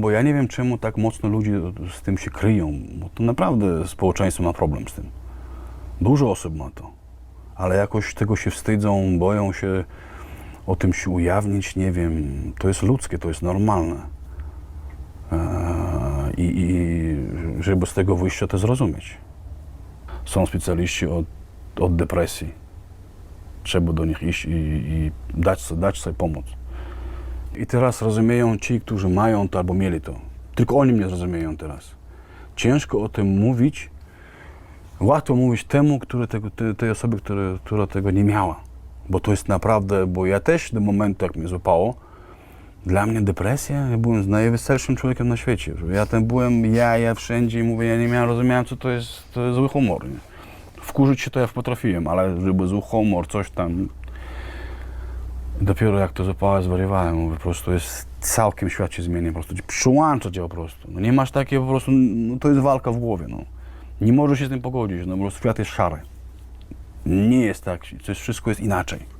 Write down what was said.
Bo ja nie wiem, czemu tak mocno ludzie z tym się kryją, bo to naprawdę społeczeństwo ma problem z tym. Dużo osób ma to, ale jakoś tego się wstydzą, boją się o tym się ujawnić, nie wiem. To jest ludzkie, to jest normalne. Eee, I, I żeby z tego wyjścia to zrozumieć. Są specjaliści od, od depresji. Trzeba do nich iść i, i dać, dać sobie pomoc. I teraz rozumieją ci, którzy mają to albo mieli to. Tylko oni mnie zrozumieją teraz. Ciężko o tym mówić. Łatwo mówić temu, który tego, te, tej osobie, które, która tego nie miała. Bo to jest naprawdę, bo ja też do momentu, jak mnie złapało, dla mnie depresja, ja byłem najweselszym człowiekiem na świecie. Ja tam byłem, ja, ja wszędzie i mówię, ja nie miałem, rozumiałem, co to jest, to jest zły humor. Nie? Wkurzyć się to ja potrafiłem, ale żeby zły humor, coś tam, Dopiero jak to złapałem, zwariowałem, mówię, po prostu jest całkiem świat się zmienia, po prostu przyłącza cię po prostu. No nie masz takiej po prostu, no to jest walka w głowie, no. Nie możesz się z tym pogodzić, no po prostu świat jest szary. Nie jest tak, to jest, wszystko jest inaczej.